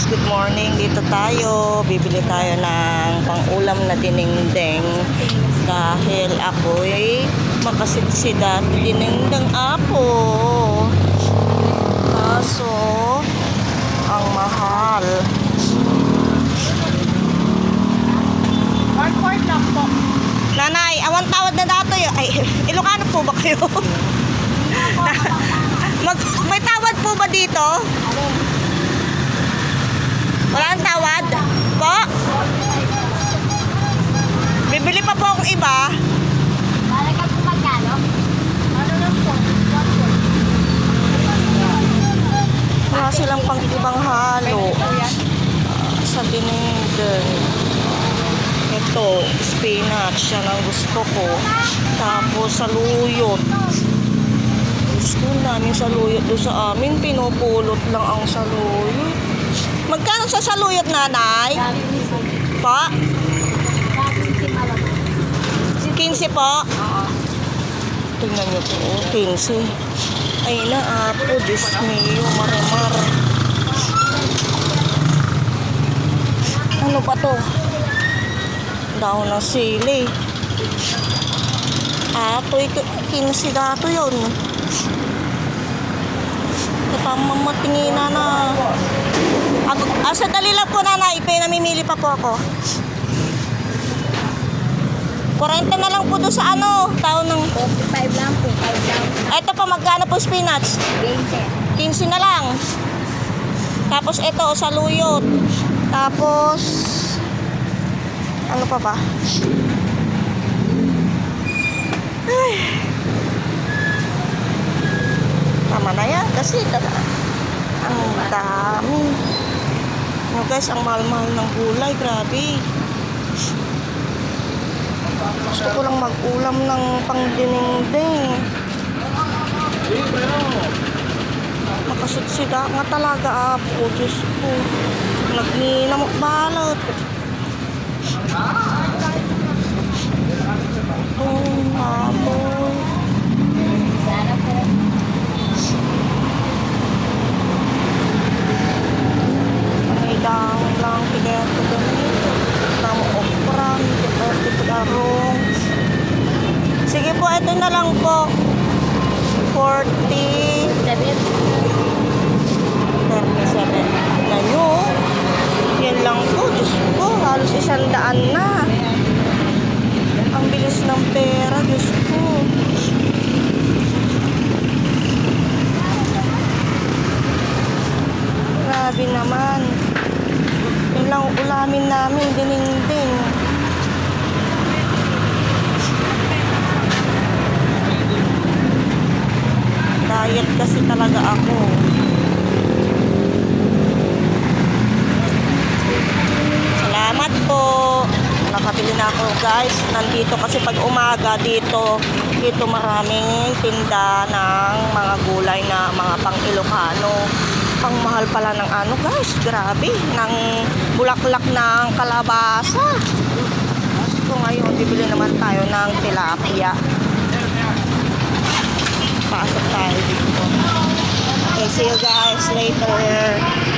guys, good morning. Dito tayo. Bibili tayo ng pang-ulam na dinengdeng. Dahil ako'y makasidsida dinengdeng apo. Kaso, ang mahal. Hard lang po. Nanay, awan tawad na dato yun. Ay, Ilocano po ba kayo? Mag, may tawad po ba dito? Wala ang tawad? Po? Bibili pa po akong iba. Lalagyan po magkano? Ano lang po? Wala silang pang ibang halo. Sa dinengdeng. Ito, spinach. Yan ang gusto ko. Tapos saluyot. Gusto namin saluyot doon sa amin. Pinupulot lang ang saluyot. Magkano sa saluyot, nanay? Po. Pa? Dami si Malam. 15 po? Tingnan niyo po, oh, 15. Ay na, apo, Diyos mio, marimar. Ano pa to? Daw ng sili. Apo, ito, 15 dato yun. Napamamatingina na. Ako, ah, sandali lang po, nanay. Pinamimili pa po ako. 40 na lang po doon sa ano, tao ng... 45 lang po. 5 lang. Ito pa, magkano po spinach? 20. 15 na lang. Tapos ito, saluyot. Tapos, ano pa ba? Ay. Tama na yan kasi tama. Ang dami. Ano guys, ang mahal-mahal ng gulay, grabe. Gusto ko lang mag-ulam ng pangdinengdeng. Makasudsida nga talaga apo, Diyos ko. Nagninamok balot. Oh, baboy. Sana po. May dahon lang, kaya ito ganito. Tamo okra, ito ito darong. Sige po, ito na lang po. 40, 7. 37 na yun. Yan lang po, Diyos ko, halos isang daan na. Ang bilis ng pera, Diyos ko. Grabe naman. Yan lang ulamin namin, dininding. Diet kasi talaga ako. Salamat po. Nakabili na ako guys. Nandito kasi pag umaga dito, dito maraming tinda ng mga gulay na mga pang Ilocano. Ang mahal pala ng ano guys, grabe, ng bulaklak ng kalabasa. So ngayon, bibili naman tayo ng tilapia. See you guys later.